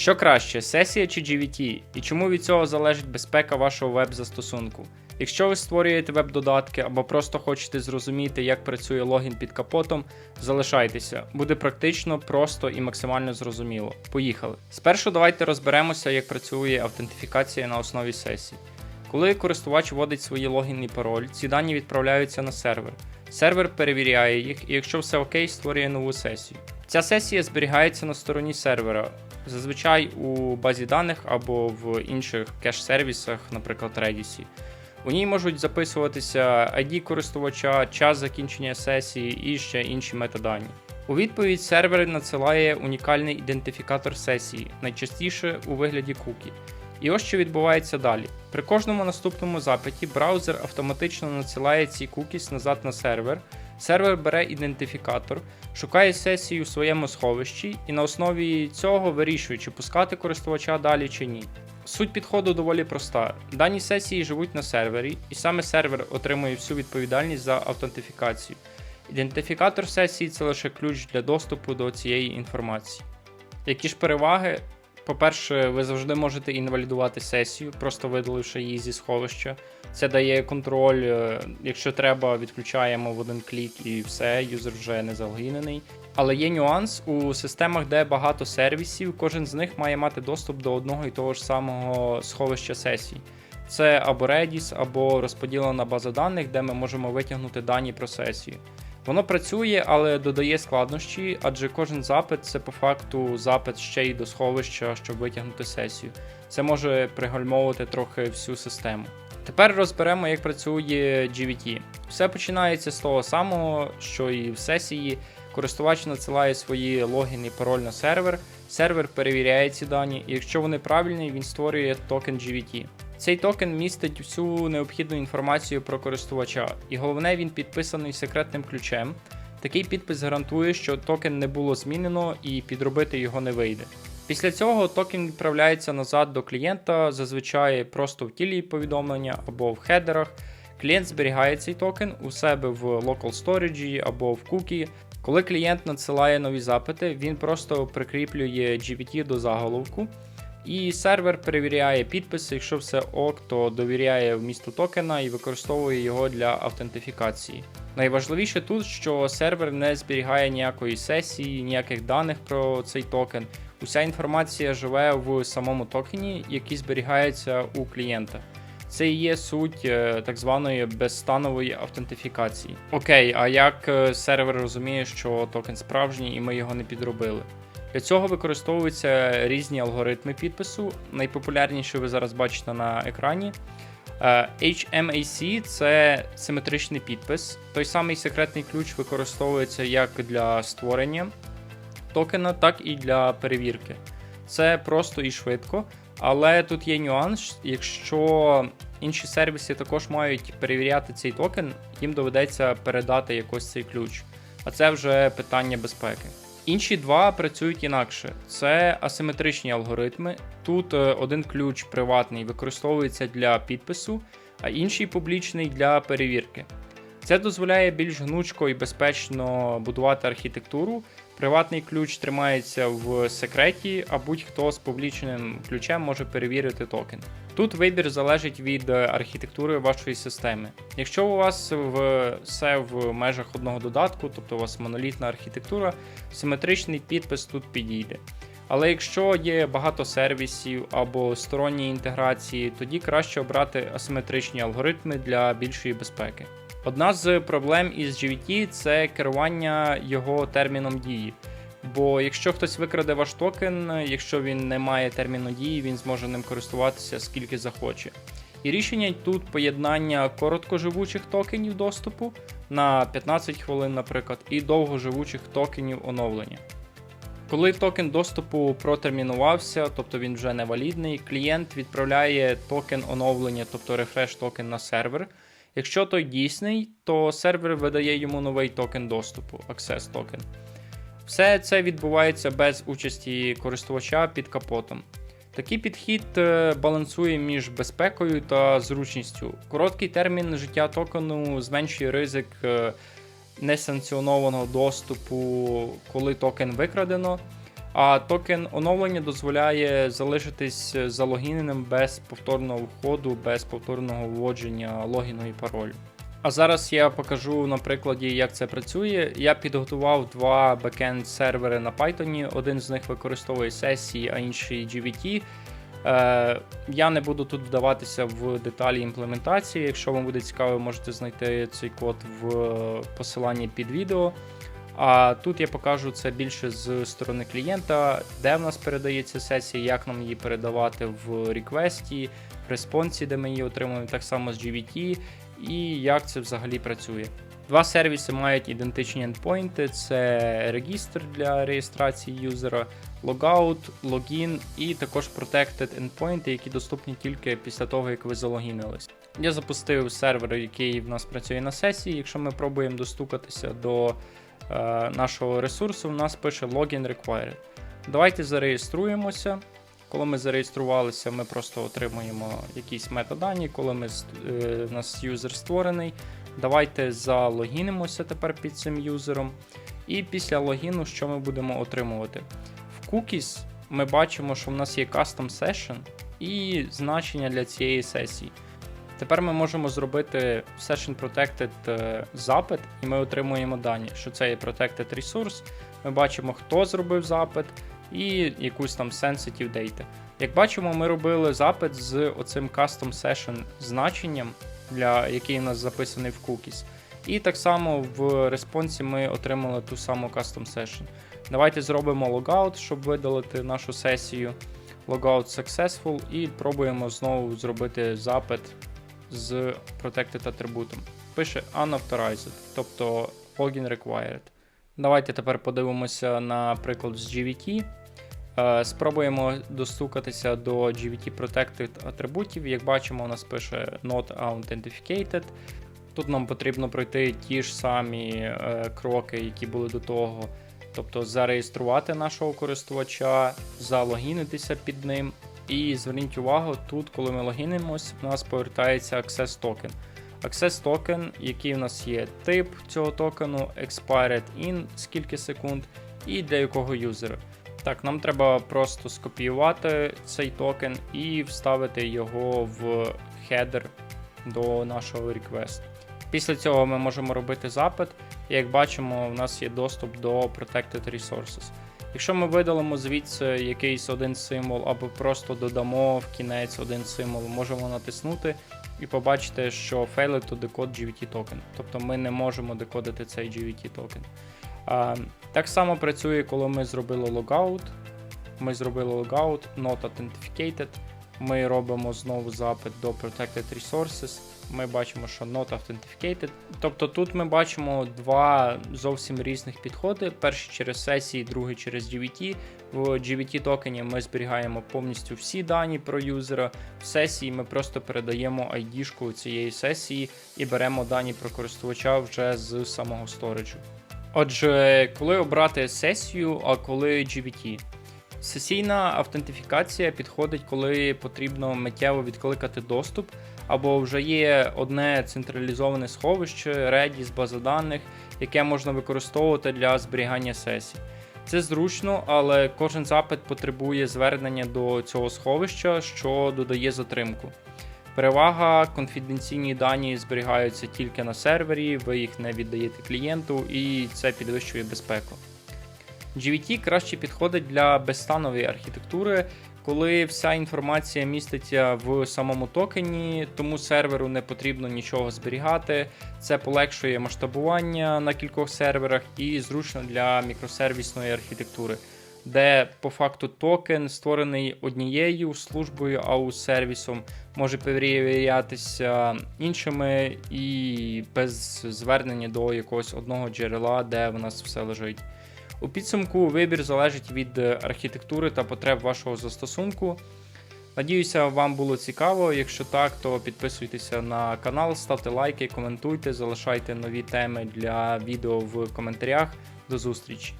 Що краще, сесія чи GVT, і чому від цього залежить безпека вашого веб-застосунку? Якщо ви створюєте веб-додатки або просто хочете зрозуміти, як працює логін під капотом, залишайтеся, буде практично, просто і максимально зрозуміло. Поїхали. Спершу давайте розберемося, як працює автентифікація на основі сесії. Коли користувач вводить свої логін і пароль, ці дані відправляються на сервер. Сервер перевіряє їх, і якщо все окей, створює нову сесію. Ця сесія зберігається на стороні сервера, зазвичай у базі даних або в інших кеш-сервісах, наприклад, Redis. У ній можуть записуватися ID користувача, час закінчення сесії і ще інші метадані. У відповідь сервер надсилає унікальний ідентифікатор сесії, найчастіше у вигляді кукі. І ось що відбувається далі. При кожному наступному запиті браузер автоматично надсилає ці кукіс назад на сервер. Сервер бере ідентифікатор, шукає сесію в своєму сховищі і на основі цього вирішує, чи пускати користувача далі чи ні. Суть підходу доволі проста. Дані сесії живуть на сервері, і саме сервер отримує всю відповідальність за автентифікацію. Ідентифікатор сесії це лише ключ для доступу до цієї інформації. Які ж переваги? По-перше, ви завжди можете інвалідувати сесію, просто видаливши її зі сховища. Це дає контроль, е, якщо треба, відключаємо в один клік і все, юзер вже не залогінений. Але є нюанс у системах, де багато сервісів, кожен з них має мати доступ до одного і того ж самого сховища сесій. Це або Redis, або розподілена база даних, де ми можемо витягнути дані про сесію. Воно працює, але додає складнощі, адже кожен запит це по факту запит ще й до сховища, щоб витягнути сесію. Це може пригальмовувати трохи всю систему. Тепер розберемо, як працює GVT. Все починається з того самого, що і в сесії. Користувач надсилає свої логін і пароль на сервер, сервер перевіряє ці дані, і якщо вони правильні, він створює токен GVT. Цей токен містить всю необхідну інформацію про користувача, і головне, він підписаний секретним ключем. Такий підпис гарантує, що токен не було змінено і підробити його не вийде. Після цього токен відправляється назад до клієнта, зазвичай просто в тілі повідомлення або в хедерах. Клієнт зберігає цей токен у себе в local storage або в кукі. Коли клієнт надсилає нові запити, він просто прикріплює GPT до заголовку. І сервер перевіряє підписи, якщо все ок, то довіряє вмісту токена і використовує його для автентифікації. Найважливіше тут, що сервер не зберігає ніякої сесії, ніяких даних про цей токен. Уся інформація живе в самому токені, який зберігається у клієнта. Це і є суть е, так званої безстанової автентифікації. Окей, а як е, сервер розуміє, що токен справжній і ми його не підробили? Для цього використовуються різні алгоритми підпису. Найпопулярніші ви зараз бачите на екрані. Е, HMAC це симетричний підпис. Той самий секретний ключ використовується як для створення токена, так і для перевірки. Це просто і швидко, але тут є нюанс, якщо інші сервіси також мають перевіряти цей токен, їм доведеться передати якось цей ключ. А це вже питання безпеки. Інші два працюють інакше. Це асиметричні алгоритми. Тут е, один ключ приватний використовується для підпису, а інший публічний для перевірки. Це дозволяє більш гнучко і безпечно будувати архітектуру. Приватний ключ тримається в секреті, а будь-хто з публічним ключем може перевірити токен. Тут вибір залежить від архітектури вашої системи. Якщо у вас все в межах одного додатку, тобто у вас монолітна архітектура, симетричний підпис тут підійде. Але якщо є багато сервісів або сторонні інтеграції, тоді краще обрати асиметричні алгоритми для більшої безпеки. Одна з проблем із GVT це керування його терміном дії. Бо якщо хтось викраде ваш токен, якщо він не має терміну дії, він зможе ним користуватися скільки захоче. І рішення тут поєднання короткоживучих токенів доступу на 15 хвилин, наприклад, і довгоживучих токенів оновлення. Коли токен доступу протермінувався, тобто він вже не валідний, клієнт відправляє токен оновлення, тобто рефреш токен на сервер. Якщо той дійсний, то сервер видає йому новий токен доступу, Access токен. Все це відбувається без участі користувача під капотом. Такий підхід е, балансує між безпекою та зручністю. Короткий термін життя токену зменшує ризик е, несанкціонованого доступу, коли токен викрадено. А токен оновлення дозволяє залишитись залогіненим без повторного входу, без повторного вводження логіну і паролю. А зараз я покажу на прикладі, як це працює. Я підготував два бекенд сервери на Python. Один з них використовує сесії, а інший GVT. Е, я не буду тут вдаватися в деталі імплементації. Якщо вам буде цікаво, можете знайти цей код в посиланні під відео. А тут я покажу це більше з сторони клієнта, де в нас передається сесія, як нам її передавати в реквесті, в респонсі, де ми її отримуємо, так само з GVT, і як це взагалі працює. Два сервіси мають ідентичні ендпойнти: це регістр для реєстрації юзера, логаут, логін і також protected endpoinти, які доступні тільки після того, як ви залогінились. Я запустив сервер, який в нас працює на сесії. Якщо ми пробуємо достукатися до е, нашого ресурсу, в нас пише Login Required. Давайте зареєструємося. Коли ми зареєструвалися, ми просто отримуємо якісь метадані, коли ми, е, у нас юзер створений. Давайте залогінимося тепер під цим юзером. І після логіну, що ми будемо отримувати? В cookies ми бачимо, що в нас є custom session і значення для цієї сесії. Тепер ми можемо зробити Session Protected е, запит, і ми отримуємо дані, що це є Protected Resource. Ми бачимо, хто зробив запит і якусь там sensitive data. Як бачимо, ми робили запит з оцим Custom Session значенням, для який у нас записаний в cookies. І так само в респонсі ми отримали ту саму Custom Session. Давайте зробимо логаут, щоб видалити нашу сесію. Logout successful і пробуємо знову зробити запит з protected атрибутом. Пише unauthorized, тобто login required. Давайте тепер подивимося на приклад з GVT. Е, Спробуємо достукатися до GVT Protected атрибутів. Як бачимо, у нас пише not authenticated. Тут нам потрібно пройти ті ж самі е, кроки, які були до того. Тобто зареєструвати нашого користувача, залогінитися під ним. І зверніть увагу, тут, коли ми логінимось, у нас повертається Access токен. Access токен, який у нас є тип цього токену, expired in скільки секунд, і для якого юзера. Так, нам треба просто скопіювати цей токен і вставити його в хедер до нашого request. Після цього ми можемо робити запит, і як бачимо, у нас є доступ до Protected Resources. Якщо ми видалимо звідси якийсь один символ або просто додамо в кінець один символ, можемо натиснути і побачити, що failed to decode GVT токен. Тобто ми не можемо декодити цей GVT токен. Так само працює, коли ми зробили логаут. Ми зробили логаут, not authenticated. Ми робимо знову запит до Protected Resources. Ми бачимо, що not authenticated. Тобто тут ми бачимо два зовсім різних підходи. Перший через сесії, другий через GVT. В GVT токені ми зберігаємо повністю всі дані про юзера. В сесії ми просто передаємо ID-шку цієї сесії і беремо дані про користувача вже з самого сториджу. Отже, коли обрати сесію, а коли GVT? Сесійна автентифікація підходить, коли потрібно миттєво відкликати доступ, або вже є одне централізоване сховище, Redis, база даних, яке можна використовувати для зберігання сесій. Це зручно, але кожен запит потребує звернення до цього сховища, що додає затримку. Перевага, конфіденційні дані зберігаються тільки на сервері, ви їх не віддаєте клієнту, і це підвищує безпеку. GVT краще підходить для безстанової архітектури, коли вся інформація міститься в самому токені, тому серверу не потрібно нічого зберігати. Це полегшує масштабування на кількох серверах і зручно для мікросервісної архітектури, де по факту токен створений однією службою AUS сервісом, може перевірятися іншими і без звернення до якогось одного джерела, де в нас все лежить. У підсумку вибір залежить від архітектури та потреб вашого застосунку. Надіюся, вам було цікаво. Якщо так, то підписуйтеся на канал, ставте лайки, коментуйте, залишайте нові теми для відео в коментарях. До зустрічі!